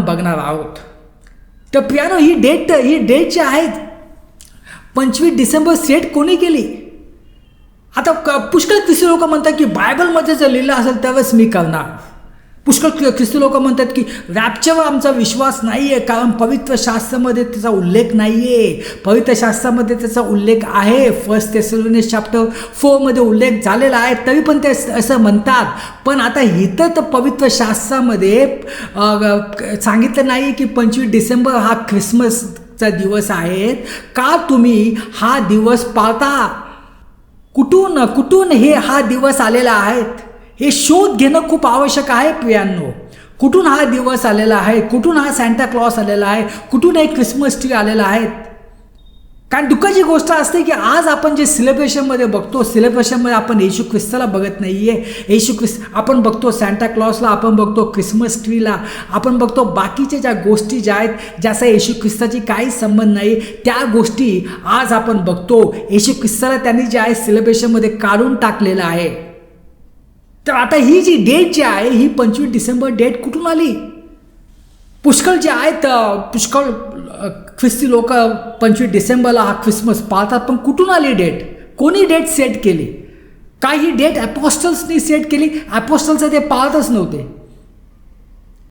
बघणार आहोत. तर प्रियानो ही डेट ही डेट जी आहेत पंचवीस डिसेंबर सेट कोणी केली? आता पुष्कळ तिसरे लोक म्हणतात की बायबलमध्ये जर लिहिलं असेल त्यावेळेस मी करणार. पुष्कळ ख्रिस्ती लोक म्हणतात की रॅपच्यावर आमचा विश्वास नाही आहे कारण पवित्र शास्त्रामध्ये त्याचा उल्लेख नाही आहे पवित्र शास्त्रामध्ये त्याचा उल्लेख आहे. फर्स्ट तेसलोनिस चॅप्टर फोरमध्ये उल्लेख झालेला आहे. तरी पण ते असं म्हणतात. पण आता इथं तर पवित्र शास्त्रामध्ये सांगितलं नाही की पंचवीस डिसेंबर हा ख्रिसमसचा दिवस आहे. का तुम्ही हा दिवस पाळता? कुठून कुठून हे हा दिवस आलेला आहेत हे शोध घेणं खूप आवश्यक आहे प्रियांनो. कुठून हा दिवस आलेला आहे? कुठून हा सॅन्टा क्लॉस आलेला आहे? कुठून हे क्रिसमस ट्री आलेला आहे? कारण दुःखाची गोष्ट असते की आज आपण जे सिलेब्रेशनमध्ये बघतो सिलेब्रेशनमध्ये आपण येशू ख्रिस्ताला बघत नाही आहे येशू ख्रिस्त आपण बघतो सॅन्टा क्लॉसला आपण बघतो क्रिसमस ट्रीला आपण बघतो बाकीच्या ज्या गोष्टी ज्या आहेत ज्याचा येशू ख्रिस्ताची काही संबंध नाही त्या गोष्टी आज आपण बघतो. येशू ख्रिस्ताला त्यांनी जे आहे सिलेब्रेशनमध्ये काढून टाकलेलं आहे. तर आता ही जी डेट जी आहे ही पंचवीस डिसेंबर डेट कुठून आली? पुष्कळ जे आहेत पुष्कळ ख्रिस्ती लोक पंचवीस डिसेंबरला हा ख्रिसमस पाळतात पण कुठून आली डेट कोणी डेट सेट केली? काय ही डेट ॲपॉस्टल्सनी सेट केली ॲपॉस्टल्स ते पाळतच नव्हते.